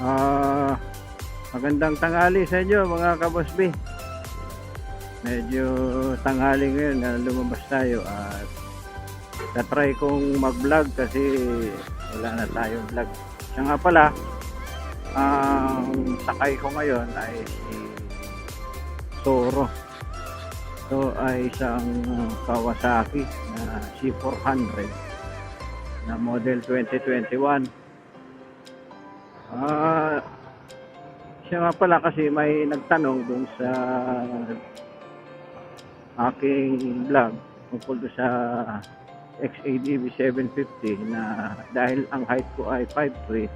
Ah, magandang tanghali sa inyo mga kabosbi. Medyo tanghali ngayon na lumabas tayo at tatry kong mag-vlog kasi wala na tayong vlog. Siya nga pala, ang sakay ko ngayon ay si Toro. Ito ay isang Kawasaki na C400 na model 2021. Ah, siya nga pala kasi may nagtanong dun sa aking vlog tungkol doon sa XADV 750 na dahil ang height ko ay 5'3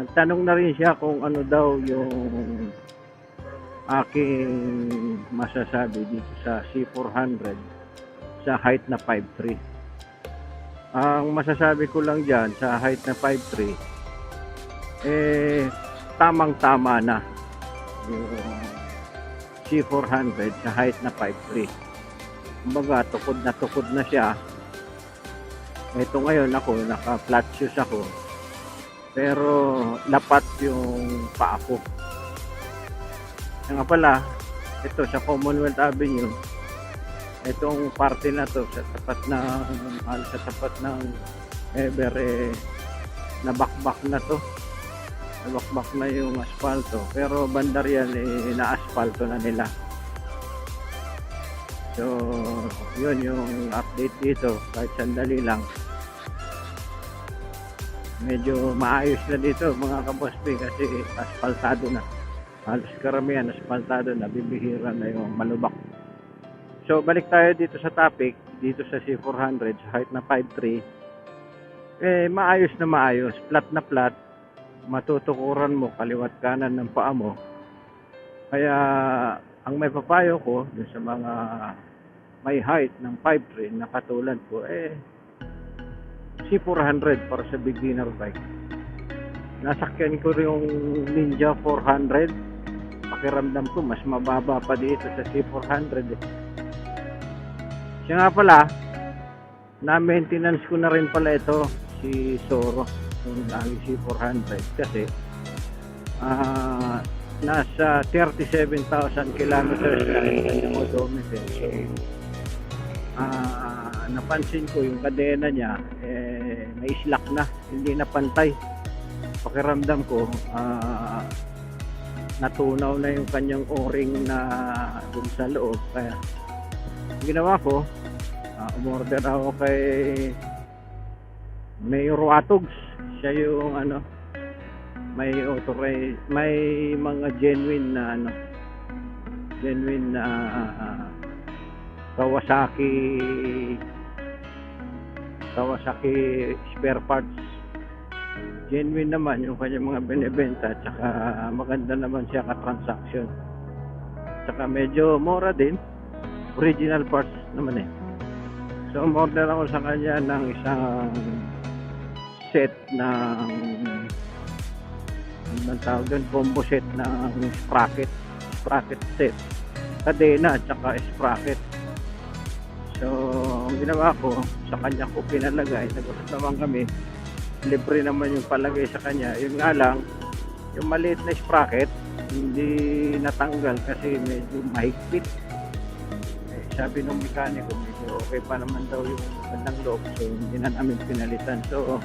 nagtanong na rin siya kung ano daw yung aking masasabi dito sa C400 sa height na 5'3 ang masasabi ko lang dyan sa height na 5'3 eh tamang tama na. Yung C400 sa height na 5'3 kumbaga tukod na tukod na siya. Ito ngayon ako naka flat shoes ako. Pero lapat yung paa ko nga pala ito sa Commonwealth Avenue itong parte na to sa tapat ng sa tapat ng ever eh, nabakbak na to nabakbak na yung asfalto. Pero bandar yan eh, na-asfalto na nila. So yun yung update dito. Kahit sandali lang. Medyo maayos na dito mga kabospi kasi asfaltado na. Halos karamihan asfaltado na bibihira na yung malubak. So balik tayo dito sa topic dito sa C400 sa height na 5'3 eh maayos na maayos flat na flat matutukuran mo kaliwat kanan ng paa mo kaya ang may papayo ko dun sa mga may height ng 5'3 na katulad ko eh C400 para sa beginner bike. Nasakyan ko rin yung Ninja 400. Pakiramdam ko mas mababa pa dito sa C400. Eh. Siya nga pala, na-maintenance ko na rin pala ito si Soro yung ang C400 kasi ah nasa 37,000 kilometers na yung kanyang odometer. So, ah napansin ko yung kadena niya eh, may slack na. Hindi na pantay pakiramdam ko ah, natunaw na yung kanyang o-ring na dun sa loob. Kaya ginawa ko ah, umorder ako kay Mayor Watogs siya yung ano may authorize may mga genuine na ano genuine na ah, Kawasaki Kawasaki spare parts. Genuine naman yung kanyang mga binibenta tsaka maganda naman siya ka transaction tsaka medyo mura din. Original parts naman eh. So umorder ako sa kanya ng isang set ng bang tawag doon combo set ng sprocket sprocket set kadena at saka sprocket So, ang ginawa ko, sa kanya ko pinalagay. Nag-usap naman kami. Libre naman yung palagay sa kanya. Yun nga lang, yung maliit na sprocket, hindi natanggal kasi medyo mahigpit. Eh, sabi ng mekaniko, medyo okay pa naman daw yung bandang loob. So, hindi na namin pinalitan. So,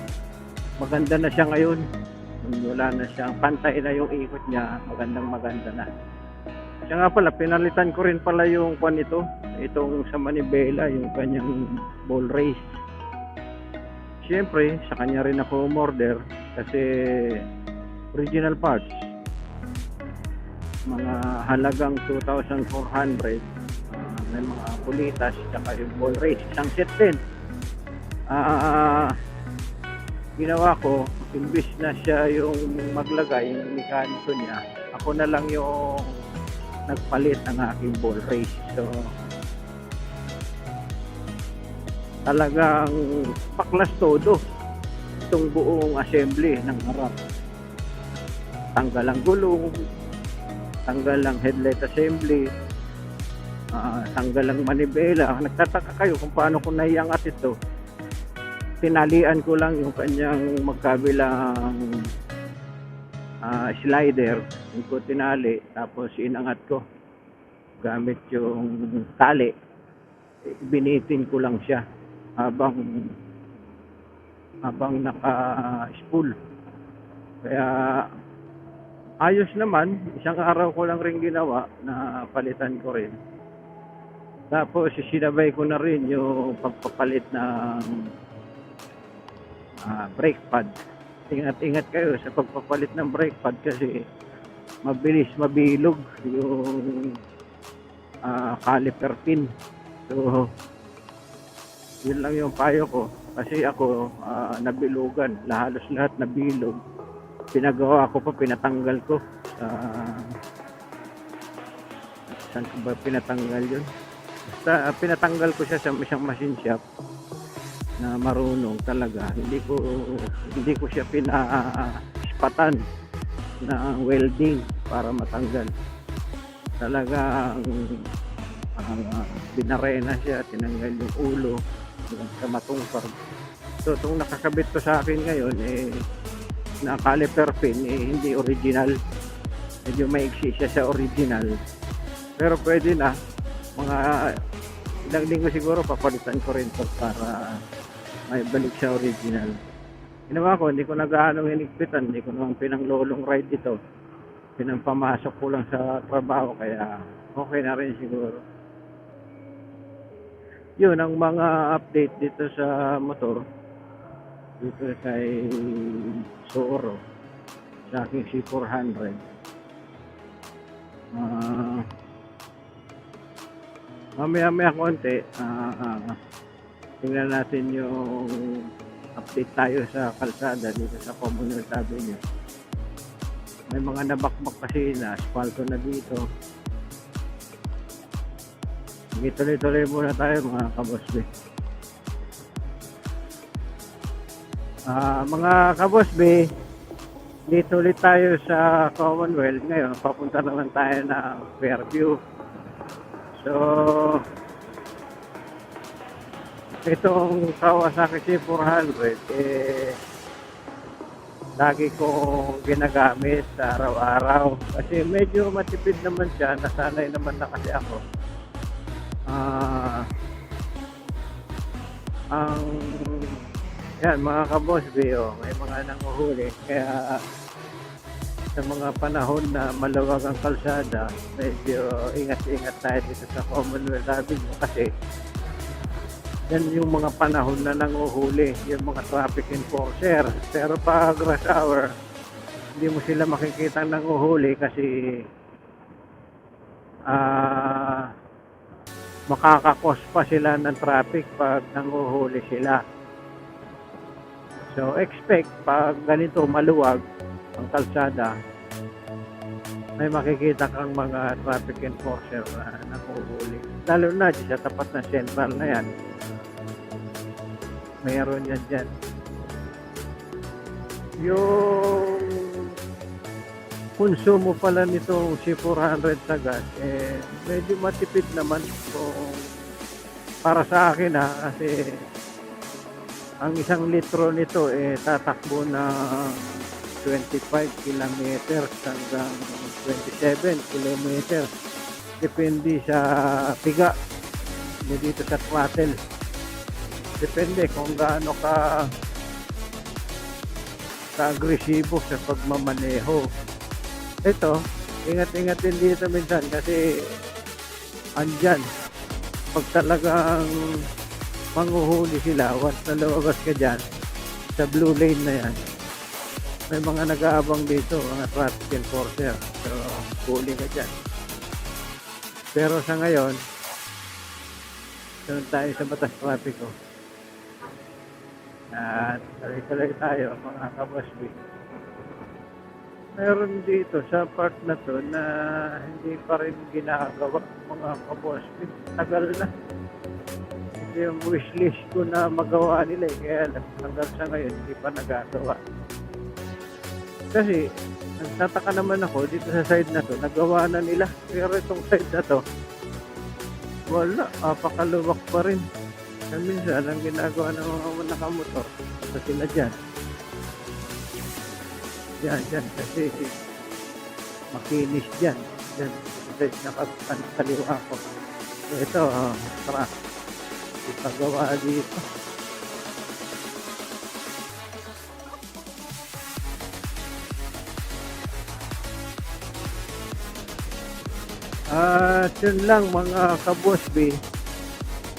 maganda na siya ngayon. Wala na siyang pantay na yung ikot niya. Magandang maganda na. Siya nga pala, pinalitan ko rin pala yung kwan ito. Itong sa Manibela, yung kanyang ball race. Siyempre, sa kanya rin ako umorder kasi original parts. Mga halagang 2,400. ah, may mga pulitas, tsaka yung ball race. Isang set din. Ah, ginawa ko, imbis na siya yung maglagay, yung mekaniko niya, ako na lang yung nagpalit ng aking ball race. So, talagang paklas todo itong buong assembly ng harap. Tanggal ang gulong, tanggal ang headlight assembly, ah, tanggal ang manibela. Nagtataka kayo kung paano ko naiangat ito. Tinalian ko lang yung kanyang magkabilang ah, slider, yung ko tinali, tapos inangat ko gamit yung tali. Binitin ko lang siya habang habang naka-spool. Kaya ayos naman, isang araw ko lang rin ginawa na palitan ko rin. Tapos sinabay ko na rin yung pagpapalit ng ah, brake pad. Ingat-ingat kayo sa pagpapalit ng brake pad kasi mabilis mabilog yung ah, caliper pin. So, yun lang yung payo ko. Kasi ako, ah, nabilugan. Halos lahat nabilog. Pinagawa ko pa, pinatanggal ko. Sa, saan ko ba pinatanggal yun? Basta ah, pinatanggal ko siya sa isang machine shop na marunong talaga. Hindi ko hindi ko siya pina-spatan na welding para matanggal. Talagang uh, binarena siya, tinanggal yung ulo hanggang sa matungpag. So, itong nakakabit ko sa akin ngayon, eh, na caliper pin, eh, hindi original. Medyo maiksi siya sa original. Pero pwede na. Mga ilang linggo siguro, papalitan ko rin to para may balik sa original. Ginawa ko, hindi ko na gaano hinigpitan, hindi ko naman pinanglolong ride dito. Pinampamasok ko lang sa trabaho, kaya okay na rin siguro yun ang mga update dito sa motor dito kay Sooro sa aking C400 Ah mamaya maya konti ah, ah, tingnan natin yung update tayo sa kalsada dito sa Commonwealth Avenue may mga nabakbak kasi na asfalto na dito tuloy-tuloy muna tayo mga kabosbe. Ah, mga kabosbe, dito ulit tayo sa Commonwealth ngayon. Papunta naman tayo ng Fairview. So, itong Kawasaki C400, eh, lagi kong ginagamit sa araw-araw. Kasi medyo matipid naman siya. Nasanay naman na kasi ako ah ang yan mga kabos oh, may mga nanguhuli kaya sa mga panahon na maluwag ang kalsada medyo ingat-ingat tayo dito sa Commonwealth Avenue kasi yan yung mga panahon na nanguhuli yung mga traffic enforcer pero pag rush hour hindi mo sila makikita nanguhuli kasi ah makakakos pa sila ng traffic pag nanguhuli sila. So, expect pag ganito maluwag ang kalsada, may makikita kang mga traffic enforcer na nanguhuli. Lalo na sa tapat ng central na yan. Mayroon yan dyan. Yung konsumo pala nitong C400 sa gas, eh, medyo matipid naman kung para sa akin ha, kasi ang isang litro nito eh tatakbo na 25 kilometers hanggang 27 kilometers. Depende sa piga hindi dito sa throttle. Depende kung gaano ka ka agresibo sa pagmamaneho. Ito, ingat-ingat din dito minsan kasi andyan. Pag talagang manguhuli sila, once na lumabas ka dyan, sa blue lane na yan, may mga nag-aabang dito, mga traffic enforcer. So, huli ka dyan. Pero sa ngayon, doon tayo sa batas trapiko. At tuloy-tuloy tayo, mga kabosbi meron dito sa part na to na hindi pa rin ginagawa mga kabos. Tagal na. Yung wishlist ko na magawa nila eh. Kaya hanggang sa ngayon hindi pa nagagawa. Kasi nagtataka naman ako dito sa side na to, nagawa na nila. Pero itong side na to, wala, apakaluwak pa rin. Kaya minsan, ang ginagawa ng mga nakamotor, sa sila dyan, Yan, yan. Kasi makinis dyan. Yan. Kasi nakakaliwa ko. Ito, oh, tara. Ipagawa dito. At yun lang mga kabosby.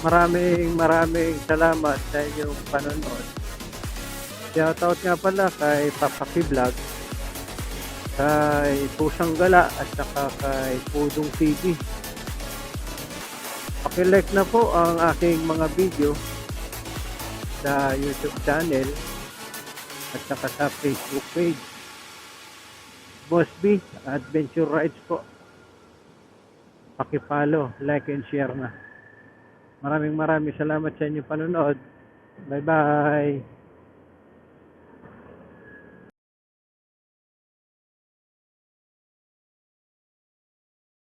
Maraming maraming salamat sa inyong panonood. Shoutout nga pala kay Papaki Vlog, kay Pusang Gala at saka kay Pudong TV. Pakilike na po ang aking mga video sa YouTube channel at saka sa Facebook page. Boss B, Adventure Rides po. Pakipalo, like and share na. Maraming maraming salamat sa inyong panonood. Bye-bye.